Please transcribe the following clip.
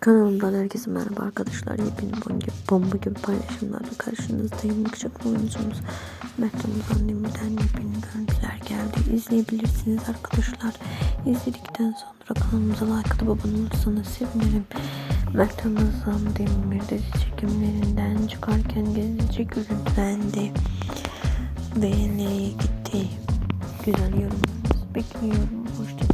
Kanalımdan herkese merhaba arkadaşlar. Yepyeni bomba gibi, bomba gibi paylaşımlarla karşınızdayım. Yakışıklı oyuncumuz Mert annemden yepyeni görüntüler geldi. İzleyebilirsiniz arkadaşlar. İzledikten sonra kanalımıza like atıp abone olursanız sevinirim. Mert Ramazan Demir dizi çekimlerinden çıkarken gizlice görüntülendi. Ve gitti? Güzel yorumlarınızı bekliyorum. hoşçakalın